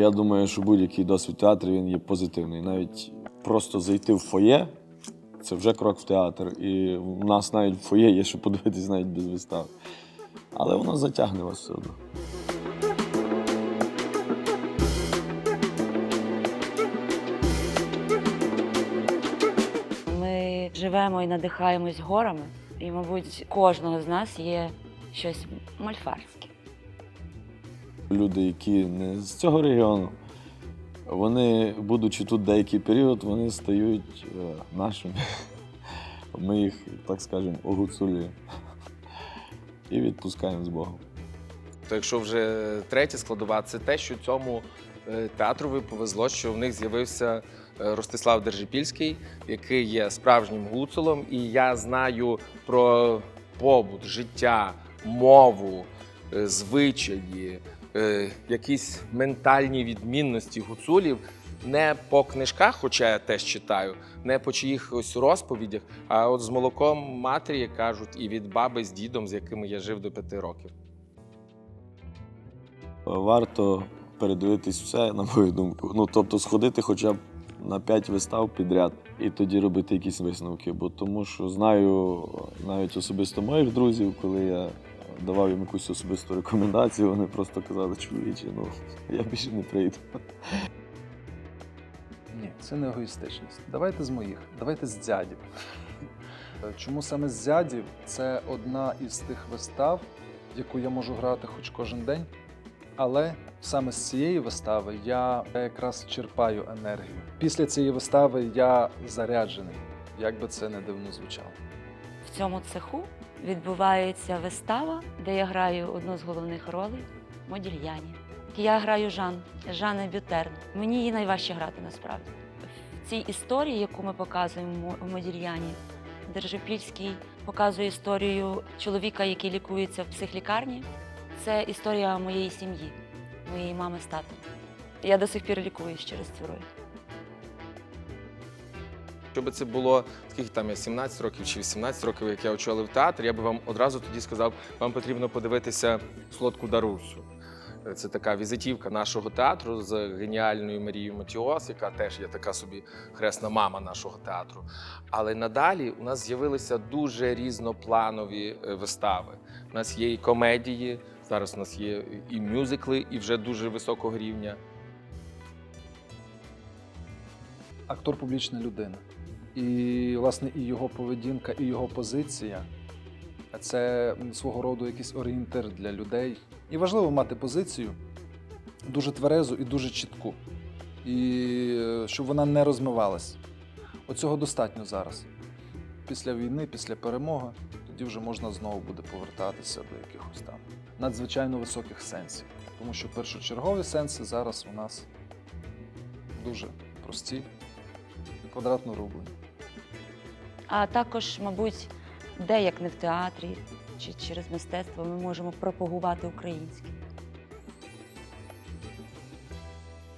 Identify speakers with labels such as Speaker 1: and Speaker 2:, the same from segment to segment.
Speaker 1: Я думаю, що будь-який досвід в театрі він є позитивний. Навіть просто зайти в фоє це вже крок в театр. І в нас навіть в фоє є що подивитись навіть без вистав. Але воно затягне вас все одно.
Speaker 2: Ми живемо і надихаємось горами, і, мабуть, кожного з нас є щось мальфарське.
Speaker 1: Люди, які не з цього регіону, вони, будучи тут деякий період, вони стають е, нашими. Ми їх, так скажемо, огуцулюємо і відпускаємо з Богом.
Speaker 3: То якщо вже третя складова, це те, що цьому е, театрові повезло, що в них з'явився е, Ростислав Держипільський, який є справжнім гуцулом, і я знаю про побут, життя, мову, звичаї, е, якісь ментальні відмінності гуцулів. Не по книжках, хоча я теж читаю, не по чиїхось розповідях, а от з молоком матері, як кажуть, і від баби з дідом, з якими я жив до п'яти років.
Speaker 1: Варто передивитись все, на мою думку. Ну, тобто, сходити хоча б на 5 вистав підряд і тоді робити якісь висновки. Бо тому що знаю навіть особисто моїх друзів, коли я давав їм якусь особисту рекомендацію, вони просто казали, чоловіче, ну я більше не прийду.
Speaker 4: Ні, це не егоїстичність. Давайте з моїх, давайте з дзядів. Чому саме з дзядів? Це одна із тих вистав, яку я можу грати хоч кожен день. Але саме з цієї вистави я якраз черпаю енергію. Після цієї вистави я заряджений, як би це не дивно звучало.
Speaker 2: В цьому цеху відбувається вистава, де я граю одну з головних ролей Модільяні. Я граю Жан, Жанна Бютерн. Мені її найважче грати насправді. В цій історії, яку ми показуємо в Модільяні, Держипільський показує історію чоловіка, який лікується в психлікарні. Це історія моєї сім'ї, моєї мами з татом. Я до сих пір лікуюсь через цю роль.
Speaker 3: Якщо б це було скільки там я 17 років чи 18 років, як я очолив театр, я би вам одразу тоді сказав, вам потрібно подивитися солодку Дарусю. Це така візитівка нашого театру з геніальною Марією Матіос, яка теж є така собі хресна мама нашого театру. Але надалі у нас з'явилися дуже різнопланові е, вистави. У нас є і комедії, зараз у нас є і мюзикли, і вже дуже високого рівня.
Speaker 4: Актор публічна людина. І, власне, і його поведінка, і його позиція це свого роду якийсь орієнтир для людей. І важливо мати позицію дуже тверезу і дуже чітку, і е, щоб вона не розмивалась. Оцього достатньо зараз. Після війни, після перемоги, тоді вже можна знову буде повертатися до якихось там надзвичайно високих сенсів. Тому що першочергові сенси зараз у нас дуже прості і квадратно рублені.
Speaker 2: А також, мабуть, де як не в театрі чи через мистецтво ми можемо пропагувати українське.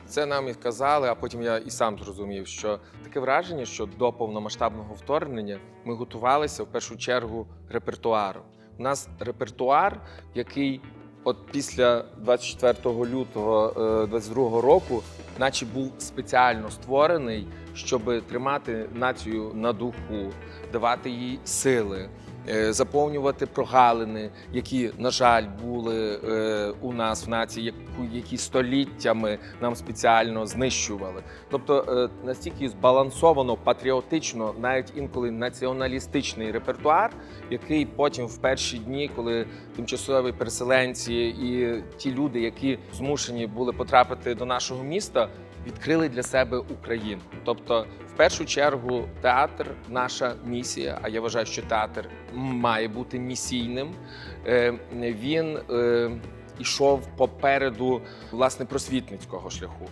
Speaker 3: Це нам і казали, а потім я і сам зрозумів, що таке враження, що до повномасштабного вторгнення ми готувалися в першу чергу репертуаром. У нас репертуар, який от після 24 лютого е, 22 року, наче був спеціально створений, щоб тримати націю на духу, давати їй сили. е, Заповнювати прогалини, які, на жаль, були е, у нас в нації, яку- які століттями нам спеціально знищували. Тобто е, настільки збалансовано, патріотично, навіть інколи націоналістичний репертуар, який потім в перші дні, коли тимчасові переселенці і ті люди, які змушені були потрапити до нашого міста, відкрили для себе Україну. Тобто, в першу чергу, театр наша місія. А я вважаю, що театр має бути місійним. Е, Він е, ішов попереду власне просвітницького шляху.